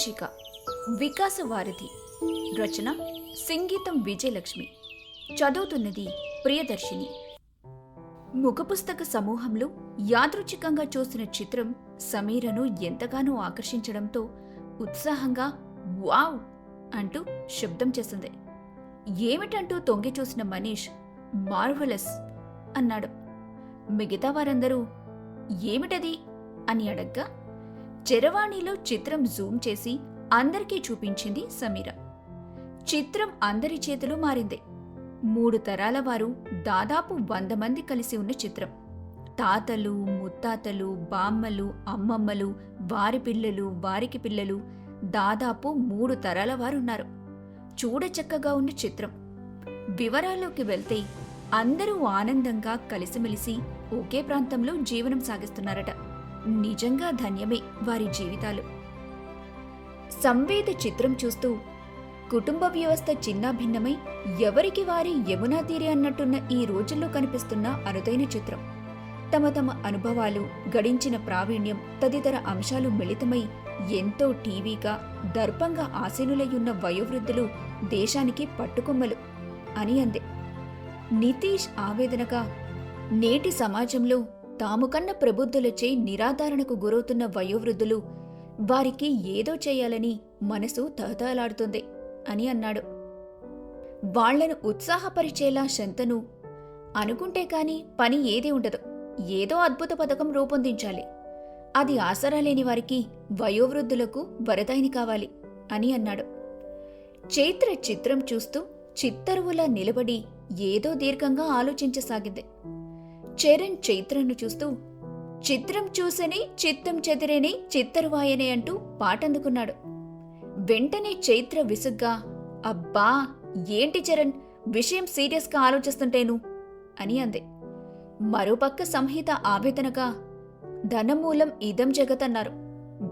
శీర్షిక వికాస వారధి రచన సంగీతం విజయలక్ష్మి చదువుతున్నది ప్రియదర్శిని. ముఖపుస్తక సమూహంలో యాదృచ్ఛికంగా చూసిన చిత్రం సమీరను ఎంతగానో ఆకర్షించడంతో ఉత్సాహంగా వావ్ అంటూ శబ్దం చేసింది. ఏమిటంటూ తొంగి చూసిన మనీష్? మార్వలస్ అన్నాడు. మిగతా వారందరూ ఏమిటది? అని అడగ్గా జరవాణిలో చిత్రం జూమ్ చేసి అందరికీ చూపించింది సమీర. చిత్రం అందరి చేతిలో మారింది. మూడు తరాల వారు దాదాపు వంద మంది కలిసి ఉన్న చిత్రం. తాతలు ముత్తాతలు బామ్మలు అమ్మమ్మలు వారి పిల్లలు వారికి పిల్లలు దాదాపు మూడు తరాల వారున్నారు చూడచక్కగా ఉన్న చిత్రం. వివరాల్లోకి వెళ్తే అందరూ ఆనందంగా కలిసిమెలిసి ఒకే ప్రాంతంలో జీవనం సాగిస్తున్నారట. నిజంగా ధన్యమే వారి జీవితాలు. సంవేద చిత్రం చూస్తూ కుటుంబ వ్యవస్థ చిన్నాభిన్నమై ఎవరికి వారి యమునా తీరి అన్నట్టున్న ఈ రోజుల్లో కనిపిస్తున్న అరుదైన చిత్రం. తమ తమ అనుభవాలు గడించిన ప్రావీణ్యం తదితర అంశాలు మిళితమై ఎంతో టీవీగా దర్పంగా ఆసీనులయ్యున్న వయోవృద్ధులు దేశానికి పట్టుకొమ్మలు అని అంది. నితీష్ ఆవేదనగా నేటి సమాజంలో తాము కన్న ప్రబుద్ధులచే నిరాధారణకు గురవుతున్న వయోవృద్ధులు వారికి ఏదో చేయాలని మనసు తహతలాడుతుంది అని అన్నాడు. వాళ్ళను ఉత్సాహపరిచేలా శంతను అనుకుంటే కాని పని ఏది ఉండదు ఏదో అద్భుత పథకం రూపొందించాలి. అది ఆసరా లేని వారికి వయోవృద్ధులకు వరదాయిని కావాలి అని అన్నాడు. చైత్ర చిత్రం చూస్తూ చిత్తరువులా నిలబడి ఏదో దీర్ఘంగా ఆలోచించసాగింది. చరణ్ చైత్రను చూస్తూ చిత్రం చూసని చిత్తం చెదిరేని చిత్తరువాయనే అంటూ పాటందుకున్నాడు. వెంటనే చైత్ర విసుగ్గా అబ్బా ఏంటి చరణ్? విషయం సీరియస్గా ఆలోచిస్తుంటేను అని అంది. మరోపక్క సంహిత ఆవేదనగా ధనమూలం ఇదం జగతన్నారు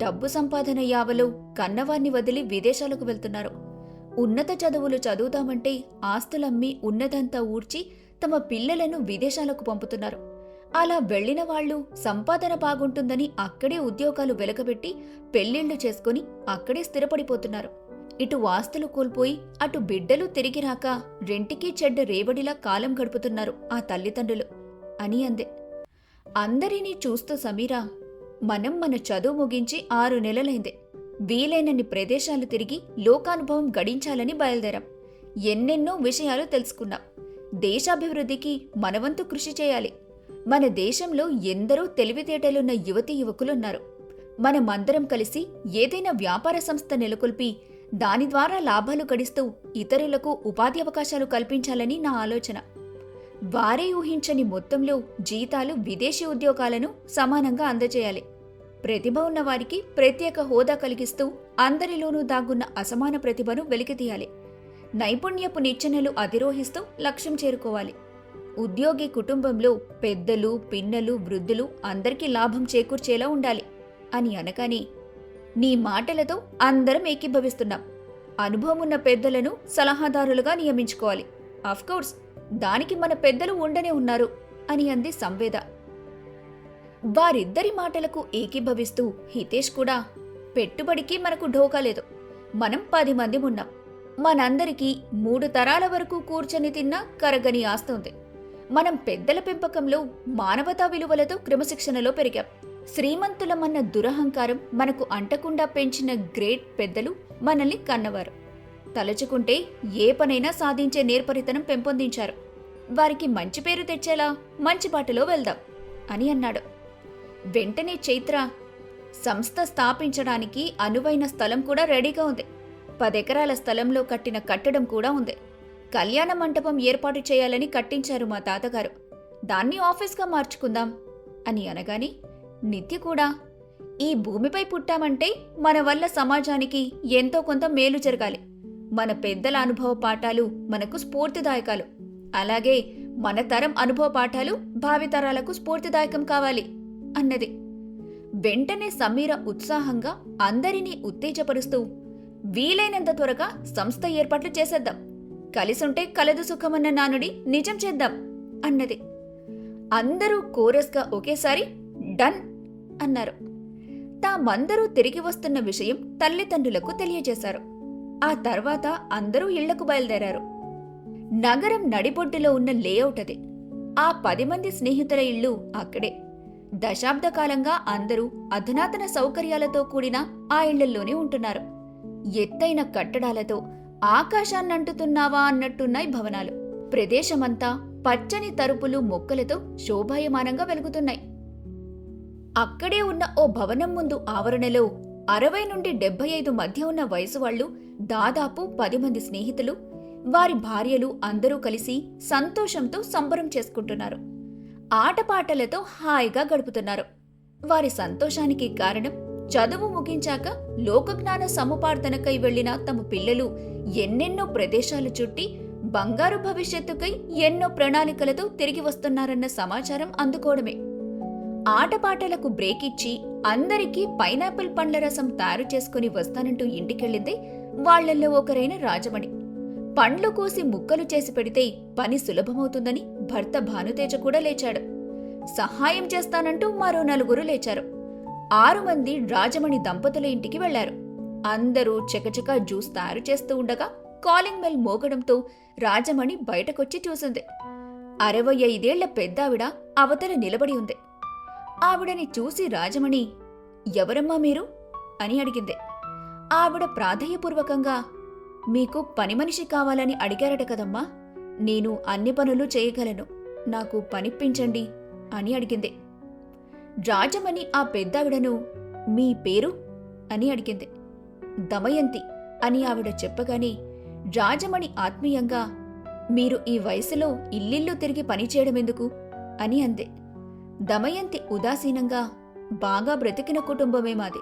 డబ్బు సంపాదన యావలో కన్నవారిని వదిలి విదేశాలకు వెళ్తున్నారు. ఉన్నత చదువులు చదువుదామంటే ఆస్తులమ్మి ఉన్నదంతా ఊడ్చి తమ పిల్లలను విదేశాలకు పంపుతున్నారు. అలా వెళ్ళిన వాళ్ళు సంపాదన బాగుంటుందని అక్కడే ఉద్యోగాలు వెలకబెట్టి పెళ్ళిళ్ళు చేసుకుని అక్కడే స్థిరపడిపోతున్నారు. ఇటు ఆస్తులు కోల్పోయి అటు బిడ్డలు తిరిగి రాక రెంటికీ చెడ్డ రేవడిలా కాలం గడుపుతున్నారు ఆ తల్లిదండ్రులు అని అందే. అందరినీ చూస్తూ సమీరా మనం మన చదువు ముగించి ఆరు నెలలైంది. వీలైనన్ని ప్రదేశాలు తిరిగి లోకానుభవం గడించాలని బయలుదేరాం. ఎన్నెన్నో విషయాలు తెలుసుకున్నాం. దేశాభివృద్ధికి మనవంతు కృషి చేయాలి. మన దేశంలో ఎందరో తెలివితేటలున్న యువతీ యువకులున్నారు. మనమందరం కలిసి ఏదైనా వ్యాపార సంస్థ నెలకొల్పి దాని ద్వారా లాభాలు గడిస్తూ ఇతరులకు ఉపాధి అవకాశాలు కల్పించాలని నా ఆలోచన. వారే ఊహించని మొత్తంలో జీతాలు విదేశీ ఉద్యోగాలను సమానంగా అందజేయాలి. ప్రతిభ ఉన్న వారికి ప్రత్యేక హోదా కలిగిస్తూ అందరిలోనూ దాగున్న అసమాన ప్రతిభను వెలికితీయాలి. నైపుణ్యపు నిచ్చెనలు అధిరోహిస్తూ లక్ష్యం చేరుకోవాలి. ఉద్యోగి కుటుంబంలో పెద్దలు పిన్నలు వృద్ధులు అందరికీ లాభం చేకూర్చేలా ఉండాలి అని అనగానే నీ మాటలతో అందరం ఏకీభవిస్తున్నాం. అనుభవం ఉన్న పెద్దలను సలహాదారులుగా నియమించుకోవాలి. కోర్స్ దానికి మన పెద్దలు ఉండనే ఉన్నారు అని అంది సంవేద. వారిద్దరి మాటలకు ఏకీభవిస్తూ హితేష్ కూడా పెట్టుబడికి మనకు ఢోకా లేదు. మనం పది మంది ఉన్నాం. మనందరికీ మూడు తరాల వరకు కూర్చొని తిన్నా కరగని ఆస్తుంది మనం పెద్దల పెంపకంలో మానవతా విలువలతో క్రమశిక్షణలో పెరిగాం. శ్రీమంతులమన్న దురహంకారం మనకు అంటకుండా పెంచిన గ్రేట్ పెద్దలు మనల్ని కన్నవారు. తలచుకుంటే ఏ పనైనా సాధించే నేర్పరితనం పెంపొందించారు. వారికి మంచి పేరు తెచ్చేలా మంచి బాటలో వెళ్దాం అని అన్నాడు. వెంటనే చైత్ర సంస్థ స్థాపించడానికి అనువైన స్థలం కూడా రెడీగా ఉంది. పదెకరాల స్థలంలో కట్టిన కట్టడం కూడా ఉంది. కళ్యాణ మంటపం ఏర్పాటు చేయాలని కట్టించారు మా తాతగారు. దాన్ని ఆఫీస్గా మార్చుకుందాం అని అనగానే నిత్య కూడా ఈ భూమిపై పుట్టామంటే మన వల్ల సమాజానికి ఎంతో కొంత మేలు జరగాలి. మన పెద్దల అనుభవ పాఠాలు మనకు స్ఫూర్తిదాయకాలు. అలాగే మన తరం అనుభవ పాఠాలు భావితరాలకు స్ఫూర్తిదాయకం కావాలి అన్నది. వెంటనే సమీర ఉత్సాహంగా అందరినీ ఉత్తేజపరుస్తూ వీలైనంత త్వరగా సంస్థ ఏర్పాట్లు చేసేద్దాం. కలిసుంటే కలదు సుఖమన్న నానుడి నిజం చేద్దాం అన్నది. అందరూ కోరస్గా ఒకేసారి డన్ అన్నారు. తామందరూ తిరిగి వస్తున్న విషయం తల్లిదండ్రులకు తెలియజేశారు. ఆ తర్వాత అందరూ ఇళ్ళకు బయలుదేరారు. నగరం నడిబొడ్డులో ఉన్న లేఅవుట్ అది ఆ పది మంది స్నేహితుల ఇళ్ళు అక్కడే. దశాబ్ద కాలంగా అందరూ అధునాతన సౌకర్యాలతో కూడిన ఆ ఇళ్ళలోనే ఉంటున్నారు. ఎత్తైన కట్టడాలతో ఆకాశాన్నంటుతున్నావా అన్నట్టున్నాయి భవనాలు. ప్రదేశమంతా పచ్చని తరుపులు మొక్కలతో శోభాయమానంగా వెలుగుతున్నాయి. అక్కడే ఉన్న ఓ భవనం ముందు ఆవరణలో అరవై నుండి డెబ్బై ఐదు మధ్య ఉన్న వయసు వాళ్ళు దాదాపు పది మంది స్నేహితులు వారి భార్యలు అందరూ కలిసి సంతోషంతో సంబరం చేసుకుంటున్నారు. ఆటపాటలతో హాయిగా గడుపుతున్నారు. వారి సంతోషానికి కారణం చదువు ముగించాక లోకజ్ఞాన సముపార్థనకై వెళ్ళిన తమ పిల్లలు ఎన్నెన్నో ప్రదేశాలు చుట్టి బంగారు భవిష్యత్తుకై ఎన్నో ప్రణాళికలతో తిరిగి వస్తున్నారన్న సమాచారం అందుకోవడమే. ఆటపాటలకు బ్రేక్ ఇచ్చి అందరికీ పైనాపిల్ పండ్ల రసం తయారు చేసుకుని వస్తానంటూ ఇంటికెళ్ళింది వాళ్ళల్లో ఒకరైన రాజమణి. పండ్లు కోసి ముక్కలు చేసి పెడితే పని సులభమవుతుందని భర్త భానుతేజ కూడా లేచాడు. సహాయం చేస్తానంటూ మరో నలుగురు లేచారు. ఆరు మంది రాజమణి దంపతుల ఇంటికి వెళ్ళారు. అందరూ చకచకా జ్యూస్ తయారు చేస్తూ ఉండగా కాలింగ్ బెల్ మోగడంతో రాజమణి బయటకొచ్చి చూసింది. అరవై ఐదేళ్ళ పెద్దావిడ అవతల నిలబడి ఉంది. ఆవిడని చూసి రాజమణి ఎవరమ్మా మీరు? అని అడిగింది. ఆవిడ ప్రాధేయపూర్వకంగా మీకు పని మనిషి కావాలని అడిగారట కదమ్మా. నేను అన్ని పనులు చేయగలను. నాకు పనిప్పించండి అని అడిగింది. రాజమణి ఆ పెద్దావిడను మీ పేరు? అని అడిగింది. దమయంతి అని ఆవిడ చెప్పగానే రాజమణి ఆత్మీయంగా మీరు ఈ వయసులో ఇల్లిల్లు తిరిగి పనిచేయడమెందుకు అని అంది. దమయంతి ఉదాసీనంగా బాగా బ్రతికిన కుటుంబమే మాది.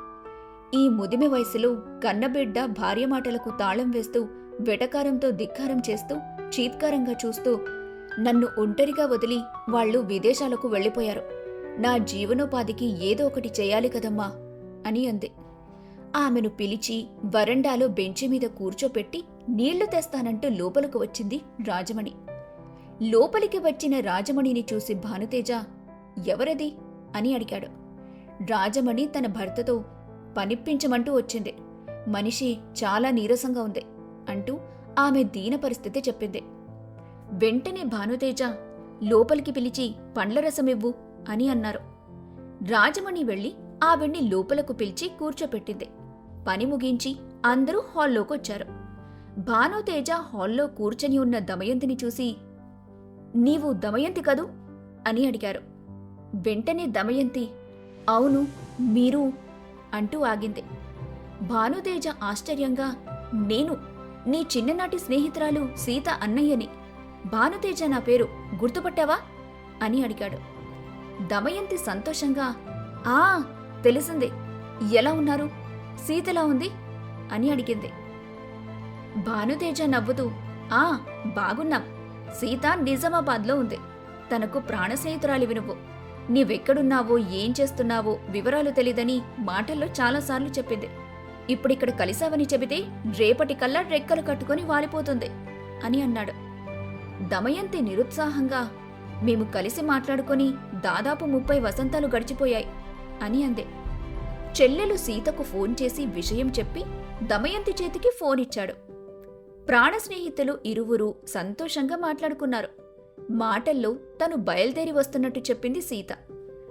ఈ ముదిమి వయసులో కన్నబిడ్డ భార్య మాటలకు తాళం వేస్తూ వెటకారంతో ధిక్కారం చేస్తూ చీత్కారంగా చూస్తూ నన్ను ఒంటరిగా వదిలి వాళ్ళు విదేశాలకు వెళ్ళిపోయారు. నా జీవనోపాధికి ఏదో ఒకటి చేయాలి కదమ్మా అని అంది. ఆమెను పిలిచి వరండాలో బెంచి మీద కూర్చోపెట్టి నీళ్ళు తెస్తానంటూ లోపలకు వచ్చింది రాజమణి. లోపలికి వచ్చిన రాజమణిని చూసి భానుతేజ ఎవరది? అని అడిగాడు. రాజమణి తన భర్తతో పనిప్పించమంటూ వచ్చింది. మనిషి చాలా నీరసంగా ఉంది అంటూ ఆమె దీన పరిస్థితి చెప్పింది. వెంటనే భానుతేజ లోపలికి పిలిచి పండ్ల రసమివ్వు అని అన్నారు. రాజమణి వెళ్ళి ఆవిడ్ని లోపలకు పిలిచి కూర్చోపెట్టింది. పని ముగించి అందరూ హాల్లోకొచ్చారు. భానుతేజ హాల్లో కూర్చొని ఉన్న దమయంతిని చూసి నీవు దమయంతి కదూ? అని అడిగారు. వెంటనే దమయంతి అవును మీరు అంటూ ఆగింది. భానుతేజ ఆశ్చర్యంగా నేను నీ చిన్ననాటి స్నేహితురాలు సీత అన్నయ్యని. భానుతేజ నా పేరు గుర్తుపట్టావా? అని అడిగాడు. దమయంతి సంతోషంగా ఆ తెలిసింది. ఎలా ఉన్నారు? సీతలా ఉంది? అని అడిగింది. భానుతేజ నవ్వుతూ ఆ బాగున్నాం. సీత నిజామాబాద్లో ఉంది. తనకు ప్రాణ స్నేహితురాలివి నువ్వు. నీవెక్కడున్నావో ఏం చేస్తున్నావో వివరాలు తెలీదని మాటల్లో చాలాసార్లు చెప్పింది. ఇప్పుడిక్కడ కలిశావని చెబితే రేపటికల్లా రెక్కలు కట్టుకొని వాలిపోతుంది అని అన్నాడు. దమయంతి నిరుత్సాహంగా మేము కలిసి మాట్లాడుకొని దాదాపు ముప్పై వసంతాలు గడిచిపోయాయి అని అందే. చెల్లెలు సీతకు ఫోన్ చేసి విషయం చెప్పి దమయంతి చేతికి ఫోన్ ఇచ్చాడు. ప్రాణ స్నేహితులు ఇరువురు సంతోషంగా మాట్లాడుకున్నారు. మాటల్లో తను బయలుదేరి వస్తున్నట్టు చెప్పింది సీత.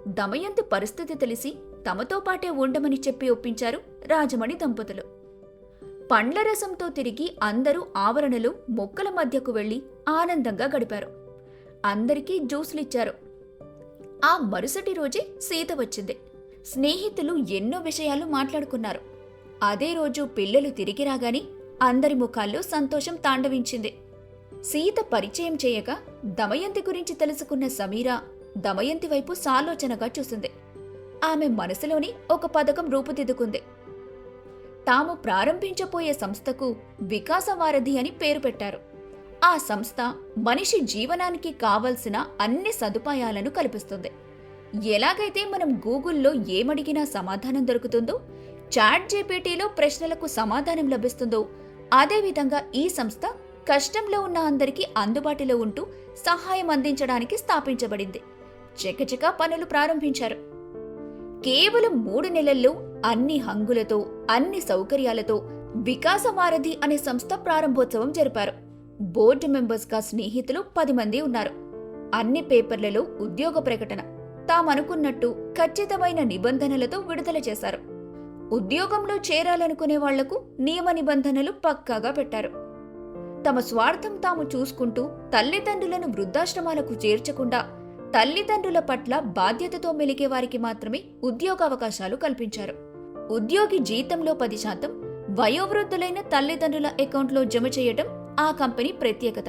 దమయంతి పరిస్థితి తెలిసి తమతో పాటే ఉండమని చెప్పి ఒప్పించారు రాజమణి దంపతులు. పండ్ల రసంతో తిరిగి అందరూ ఆవరణలో మొక్కల మధ్యకు వెళ్ళి ఆనందంగా గడిపారు. అందరికీ జ్యూస్లిచ్చారు. ఆ మరుసటి రోజే సీత వచ్చింది. స్నేహితులు ఎన్నో విషయాలు మాట్లాడుకున్నారు. అదే రోజు పిల్లలు తిరిగి రాగానే అందరి ముఖాల్లో సంతోషం తాండవించింది. సీత పరిచయం చేయగా దమయంతి గురించి తెలుసుకున్న సమీరా దమయంతి వైపు సాలోచనగా చూసింది. ఆమె మనసులోని ఒక పథకం రూపుదిద్దుకుంది. తాము ప్రారంభించబోయే సంస్థకు వికాసవారధి అని పేరు పెట్టారు. ఆ సంస్థ మనిషి జీవనానికి కావలసిన అన్ని సదుపాయాలను కల్పిస్తుంది. ఎలాగైతే మనం గూగుల్లో ఏమడిగినా సమాధానం దొరుకుతుందో చాట్ జీపీటీలో ప్రశ్నలకు సమాధానం లభిస్తుందో అదేవిధంగా ఈ సంస్థ కష్టంలో ఉన్న అందరికీ అందుబాటులో ఉంటూ సహాయం అందించడానికి స్థాపించబడింది. చకచకా పనులు ప్రారంభించారు. కేవలం మూడు నెలల్లో అన్ని హంగులతో అన్ని సౌకర్యాలతో వికాసవారధి అనే సంస్థ ప్రారంభోత్సవం జరిపారు. బోర్డు మెంబర్స్గా స్నేహితులు పది మంది ఉన్నారు. అన్ని పేపర్లలో ఉద్యోగ ప్రకటన తామనుకున్నట్టు ఖచ్చితమైన నిబంధనలతో విడుదల చేశారు. ఉద్యోగంలో చేరాలనుకునే వాళ్ళకు నియమ నిబంధనలు పక్కాగా పెట్టారు. తమ స్వార్థం తాము చూసుకుంటూ తల్లిదండ్రులను వృద్ధాశ్రమాలకు చేర్చకుండా తల్లిదండ్రుల పట్ల బాధ్యతతో మెలిగే వారికి మాత్రమే ఉద్యోగ అవకాశాలు కల్పించారు. ఉద్యోగి జీతంలో పది శాతం వయోవృద్ధులైన తల్లిదండ్రుల అకౌంట్లో జమ చేయటం ఆ కంపెనీ ప్రత్యేకత.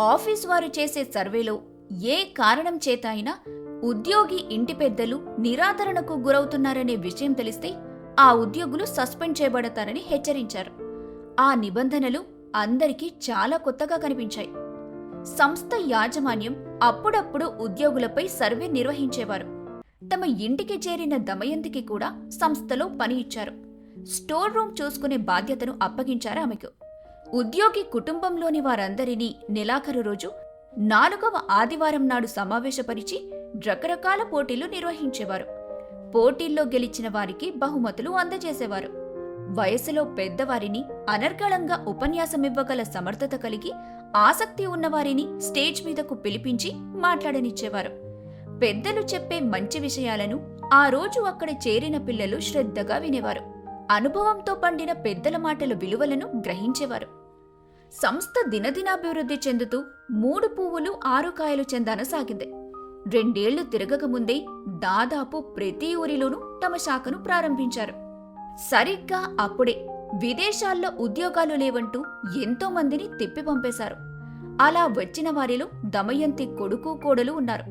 ఆఫీస్ వారు చేసే సర్వేలో ఏ కారణం చేత అయినా ఉద్యోగి ఇంటి పెద్దలు నిరాదరణకు గురవుతున్నారనే విషయం తెలిస్తే ఆ ఉద్యోగులు సస్పెండ్ చేయబడతారని హెచ్చరించారు. ఆ నిబంధనలు అందరికీ చాలా కొత్తగా కనిపించాయి. సంస్థ యాజమాన్యం అప్పుడప్పుడు ఉద్యోగులపై సర్వే నిర్వహించేవారు. తమ ఇంటికి చేరిన దమయంతికి కూడా సంస్థలో పని ఇచ్చారు. స్టోర్ రూమ్ చూసుకునే బాధ్యతను అప్పగించారు ఆమెకు. ఉద్యోగి కుటుంబంలోని వారందరినీ నెలాఖరు రోజు నాలుగవ ఆదివారం నాడు సమావేశపరిచి రకరకాల పోటీలు నిర్వహించేవారు. పోటీల్లో గెలిచిన వారికి బహుమతులు అందజేసేవారు. వయసులో పెద్దవారిని అనర్గళంగా ఉపన్యాసమివ్వగల సమర్థత కలిగి ఆసక్తి ఉన్నవారిని స్టేజ్ మీదకు పిలిపించి మాట్లాడనిచ్చేవారు. పెద్దలు చెప్పే మంచి విషయాలను ఆ రోజు అక్కడ చేరిన పిల్లలు శ్రద్ధగా వినేవారు. అనుభవంతో పండిన పెద్దల మాటల విలువలను గ్రహించేవారు. సంస్థ దినదినాభివృద్ధి చెందుతూ మూడు పువ్వులు ఆరు కాయలు చెందానసాగింది రెండేళ్ళు తిరగకముందే దాదాపు ప్రతి ఊరిలోనూ తమ శాఖను ప్రారంభించారు. సరిగ్గా అప్పుడే విదేశాల్లో ఉద్యోగాలు లేవంటూ ఎంతో మందిని తిప్పి పంపేశారు. అలా వచ్చిన వారిలో దమయంతి కొడుకు కోడలు ఉన్నారు.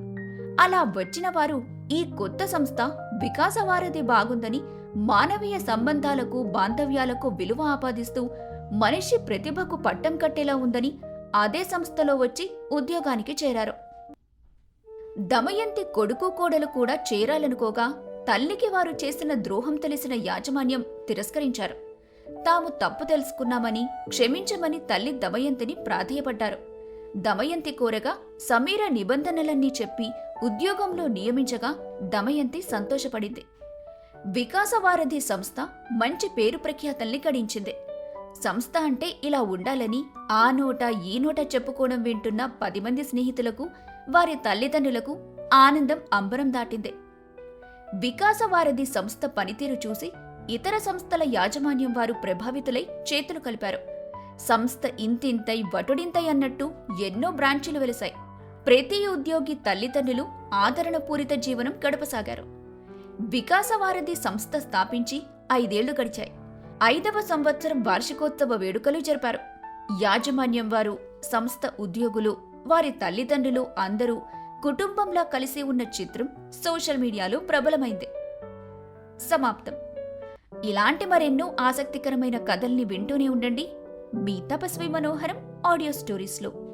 అలా వచ్చిన వారు ఈ కొత్త సంస్థ వికాసవారధి బాగుందని మానవీయ సంబంధాలకు బాంధవ్యాలకు విలువ ఆపాదిస్తూ మనిషి ప్రతిభకు పట్టం కట్టేలా ఉందని అదే సంస్థలో వచ్చి ఉద్యోగానికి చేరారు. దమయంతి కొడుకు కోడలు కూడా చేరాలనుకోగా తల్లికి వారు చేసిన ద్రోహం తెలిసిన యాజమాన్యం తిరస్కరించారు. తాము తప్పు తెలుసుకున్నామని క్షమించమని తల్లి దమయంతిని ప్రాధేయపడ్డారు. దమయంతి కోరగా సమీర నిబంధనలన్నీ చెప్పి ఉద్యోగంలో నియమించగా దమయంతి సంతోషపడింది. వికాసవారధి సంస్థ మంచి పేరు ప్రఖ్యాతల్ని గడించింది. సంస్థ అంటే ఇలా ఉండాలని ఆ నోట ఈ నోట చెప్పుకోవడం వింటున్న పది మంది స్నేహితులకు వారి తల్లిదండ్రులకు ఆనందం అంబరం దాటింది. వికాసవారధి సంస్థ పనితీరు చూసి ఇతర సంస్థల యాజమాన్యం వారు ప్రభావితులై చేతులు కలిపారు. సంస్థ ఇంతింతై వటుడింతై అన్నట్టు ఎన్నో బ్రాంచీలు వెలిశాయి ప్రతి ఉద్యోగి తల్లిదండ్రులు ఆదరణపూరిత జీవనం గడపసాగారు. వికాసవారధి సంస్థ స్థాపించి ఐదేళ్ళు గడిచాయి. ఐదవ సంవత్సరం వార్షికోత్సవ వేడుకలు జరిపారు. యాజమాన్యం వారు సంస్థ ఉద్యోగులు వారి తల్లిదండ్రులు అందరూ కుటుంబంలా కలిసి ఉన్న చిత్రం సోషల్ మీడియాలో ప్రబలమైంది. సమాప్తం. ఇలాంటి మరెన్నో ఆసక్తికరమైన కథల్ని వింటూనే ఉండండి. మీ తపస్వి మనోహరం ఆడియో స్టోరీస్లో.